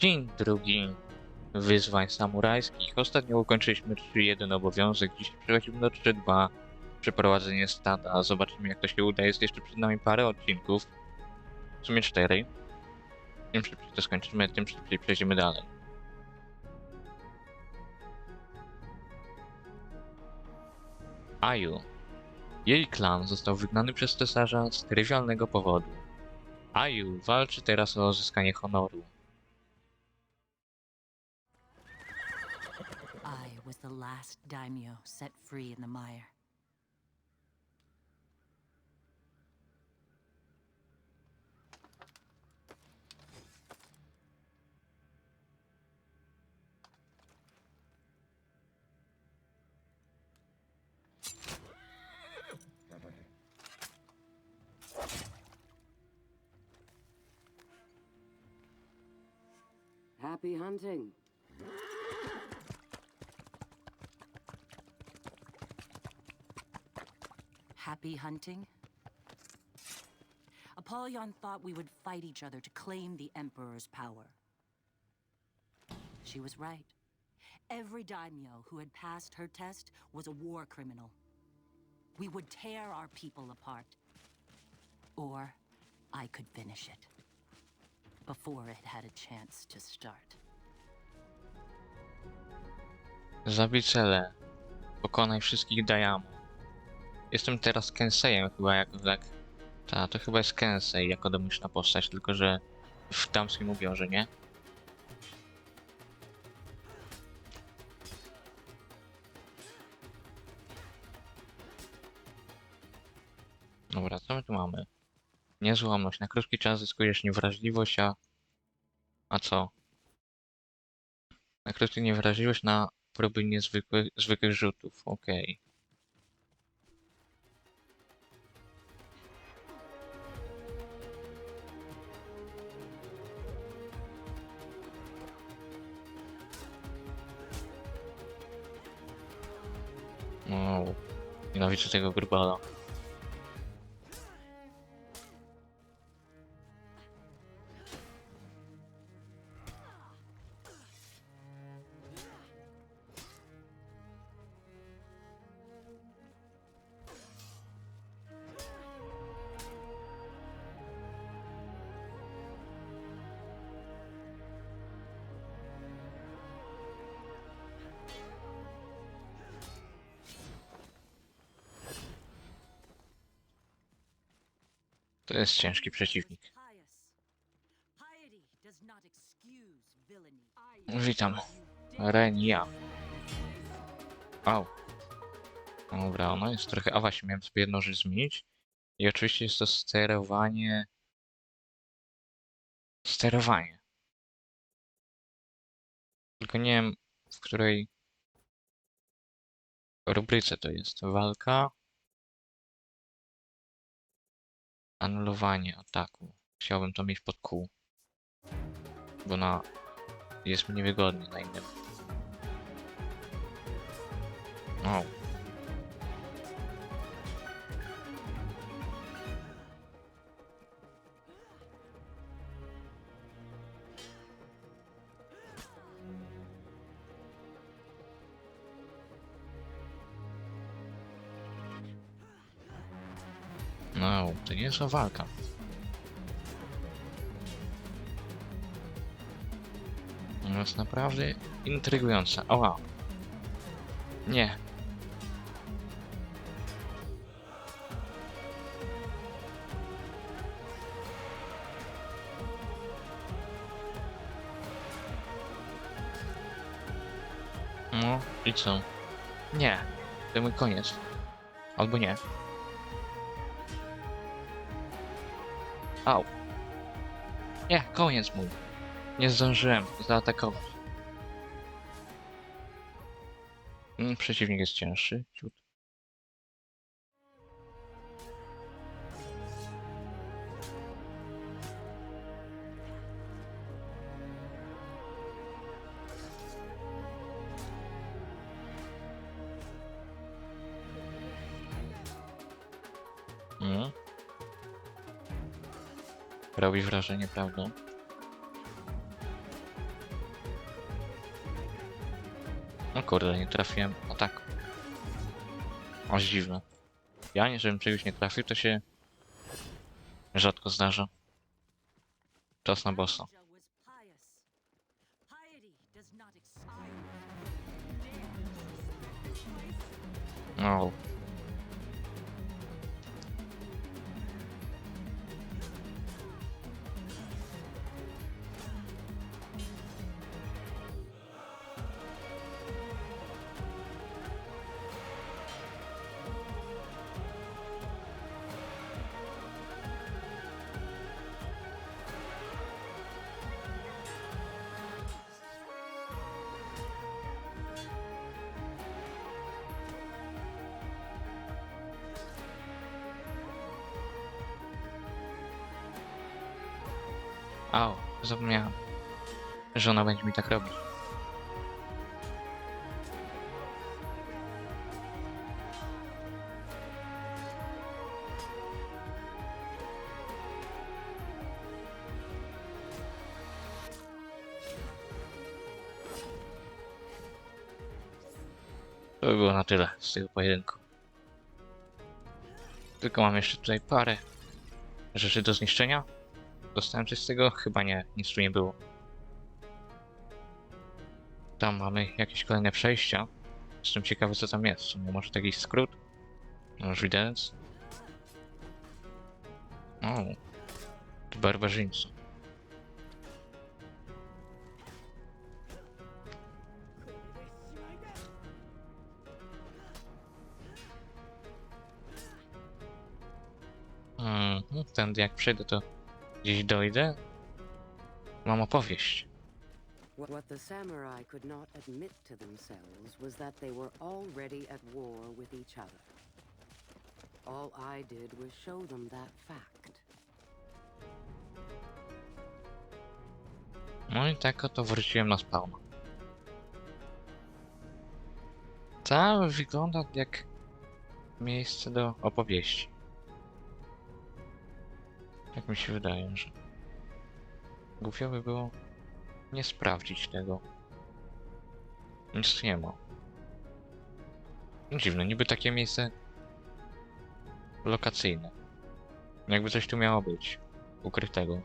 Dzień drugi wyzwań samurajskich. Ostatnio ukończyliśmy 3.1 obowiązek, dzisiaj przechodzimy do 3.2 przeprowadzenie stada. Zobaczymy jak to się uda. Jest jeszcze przed nami parę odcinków. W sumie 4. Tym szybciej to skończymy, tym szybciej przejdziemy dalej. Aju. Jej klan został wygnany przez cesarza z trywialnego powodu. Aju walczy teraz o uzyskanie honoru. The last daimyo set free in the mire. Happy hunting. Happy hunting? Apollyon thought we would fight each other to claim the Emperor's power. She was right. Every daimyo who had passed her test was a war criminal. We would tear our people apart. Or I could finish it. Before it had a chance to start. Zabij cele. Pokonaj wszystkich Dayamo. Jestem teraz Kensejem chyba jako tak. Ta, to chyba jest Kensei jako domyślna postać, tylko że w damskim ubiorze, nie? Dobra, co my tu mamy? Niezłomność. Na krótki czas zyskujesz niewrażliwość, a... A co? Na krótki niewrażliwość na próby niezwykłych zwykłych rzutów. Okej. Wow. Nienawidzę tego grubala. To jest ciężki przeciwnik. Witam. Renia. Au. Dobra, ono jest trochę... A właśnie, miałem sobie jedną rzecz zmienić. I oczywiście jest to sterowanie... Sterowanie. Tylko nie wiem, w której rubryce to jest. Walka. Anulowanie ataku. Chciałbym to mieć pod kół. Bo na... Jest mi niewygodnie na innym. O. No, to nie jest o walka. Jest naprawdę intrygująca. Oła. Nie. No i co? Nie. To mój koniec. Albo nie. Au. Nie, koniec mój. Nie zdążyłem zaatakować. Mm, Przeciwnik jest cięższy. Ciut. Robi wrażenie, prawda? No kurde, nie trafiłem. O tak. Aż dziwne. Ja nie, żebym czegoś nie trafił, to się rzadko zdarza. Czas na bossa. No. Au, zapomniałem. Że ona będzie mi tak robić. To by było na tyle z tego pojedynku. Tylko mam jeszcze tutaj parę rzeczy do zniszczenia. Dostałem coś z tego? Chyba nie, nic tu nie było. Tam mamy jakieś kolejne przejścia. Jestem ciekawy co tam jest. Sumie Może to jakiś skrót? Może widać? O, to barbarzyńcy. Mhm, tędy jak przejdę to gdzieś dojdę. Mam opowieść. What the samurai could not admit to themselves was that they were already at war with each other. All I did was show them that fact. No i tak oto wróciłem na spawn. Cały wygląda jak miejsce do opowieści. Tak mi się wydaje, że głupio by było nie sprawdzić tego. Nic nie ma. Dziwne, niby takie miejsce lokacyjne. Jakby coś tu miało być ukrytego.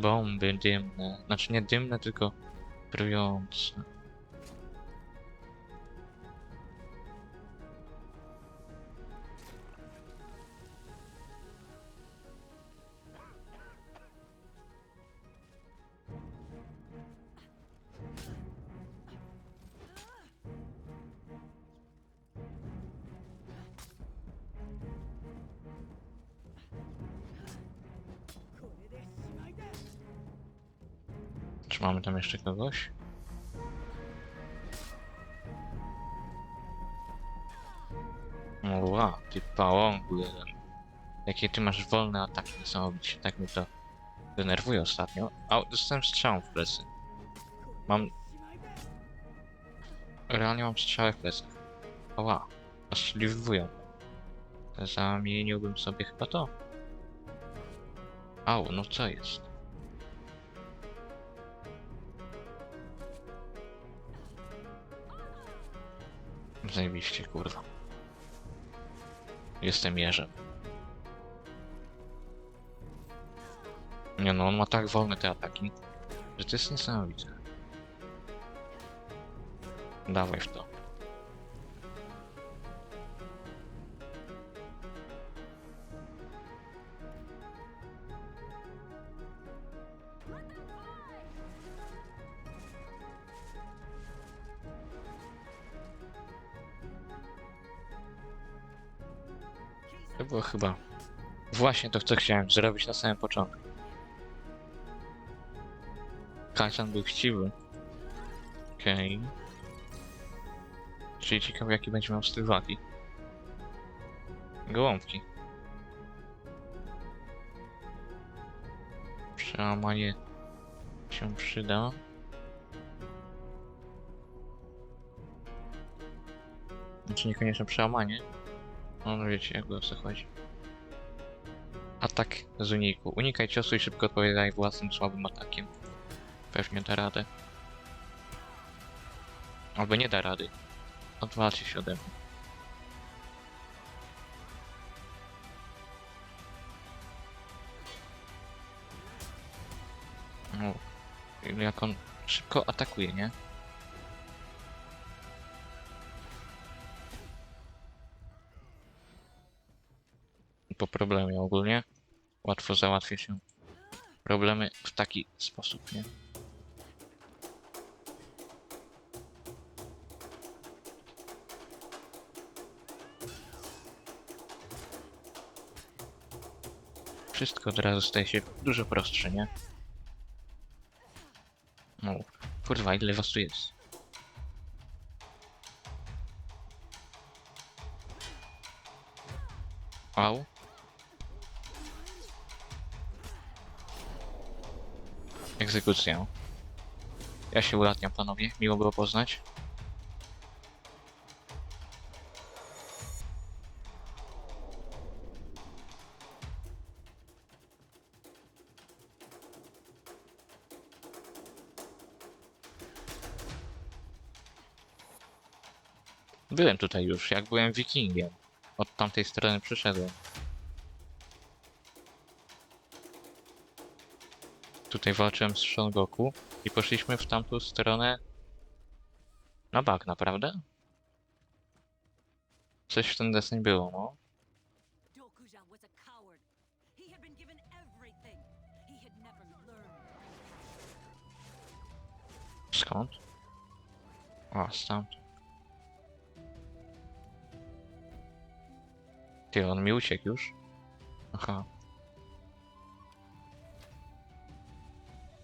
Bomby dymne. Znaczy nie dymne, tylko trujące. Mamy tam jeszcze kogoś? Ła, ty pałąku. Jakie ty masz wolne ataki niesamowicie, tak mnie to denerwuje ostatnio. A, dostałem strzał w plecy. Mam... Realnie mam strzałę w plecach. Ła, ostrzeliwują. Zamieniłbym sobie chyba to. Au, no co jest? Zajebiście, kurwa. Jestem jeżem. Nie no, on ma tak wolne te ataki, że to jest niesamowite. Dawaj w to. To było chyba właśnie to, co chciałem zrobić na samym początku. Kachan był chciwy. Okej. Czyli ciekawe, jaki będzie miał styl walki. Gołąbki. Przełamanie się przyda. Znaczy niekoniecznie przełamanie. No wiecie, jak o co chodzi. Atak z uniku. Unikaj ciosu i szybko odpowiadaj własnym słabym atakiem. Pewnie da radę. Albo nie da rady. Odwalcie się ode mnie. No, jak on szybko atakuje, nie? Po problemie ogólnie łatwo załatwia się problemy w taki sposób, nie? Wszystko od razu staje się dużo prostsze, nie? No, kurwa, ile was tu jest? Au. Egzekucja. Ja się ulatniam, panowie. Miło było poznać. Byłem tutaj już, jak byłem wikingiem. Od tamtej strony przyszedłem. Tutaj walczyłem z Shongoku i poszliśmy w tamtą stronę na bagna, prawda? Coś w ten deseń było, no. Dokuja was a coward. He had been given everything. He had never learned. Skąd? O, stamtąd. Ty, on mi uciekł już? Aha.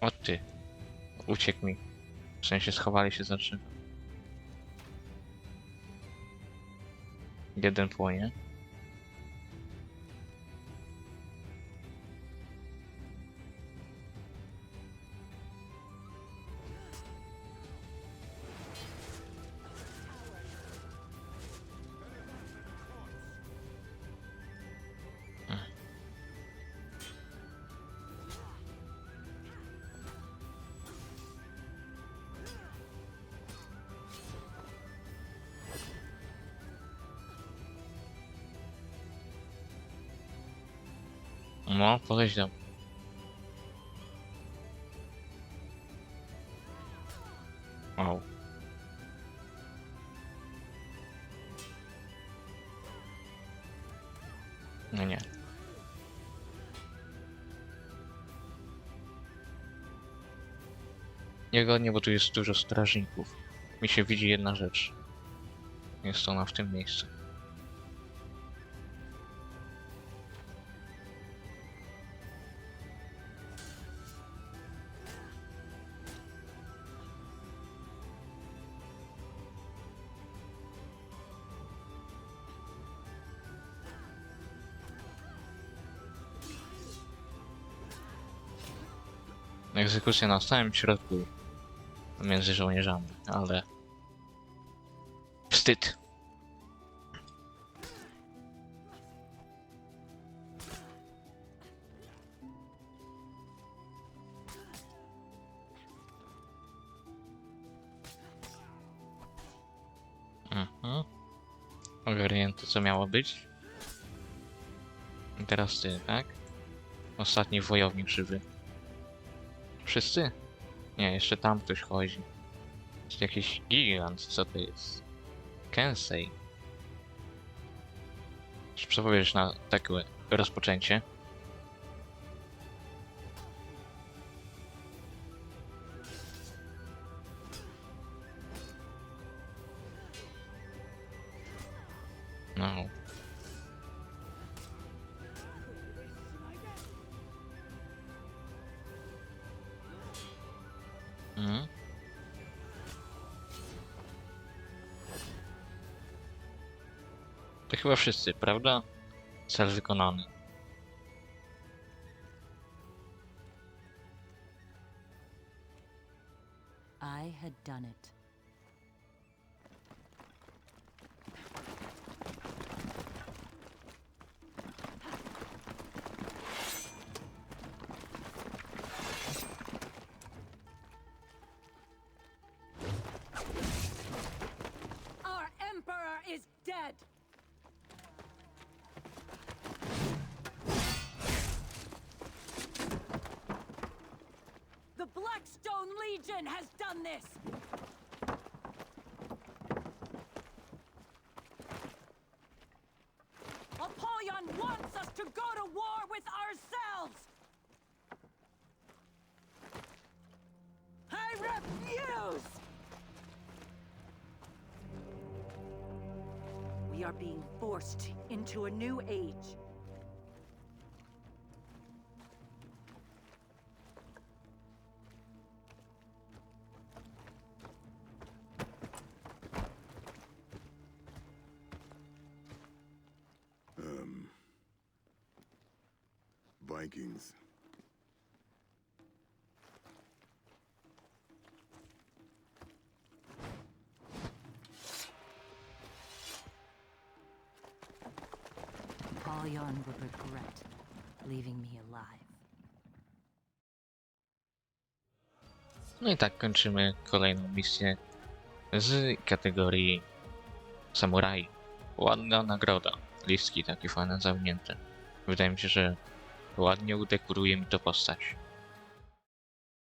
O ty. Uciekł mi. W sensie schowali się za drzewa. Jeden płonie. No, podejdź mnie. Wow. No nie. Niegodnie, bo tu jest dużo strażników. Mi się widzi jedna rzecz. Jest ona w tym miejscu. Egzekucja na samym środku między żołnierzami, ale wstyd. Mhm. Ogarnięto co miało być. Teraz ty, tak? Ostatni wojownik żywy. Wszyscy? Nie, jeszcze tam ktoś chodzi. Jest jakiś gigant, co to jest? Kensei. Co powiesz na takie rozpoczęcie? Mhm. To chyba wszyscy, prawda? Cel wykonany. I had done it. This! Apollyon wants us to go to war with ourselves! I refuse! We are being forced into a new age. Would regret leaving me alive. No i tak kończymy kolejną misję z kategorii Samuraj. Ładna nagroda. Listki takie fajne zawinięte. Wydaje mi się, że ładnie udekoruje mi to postać.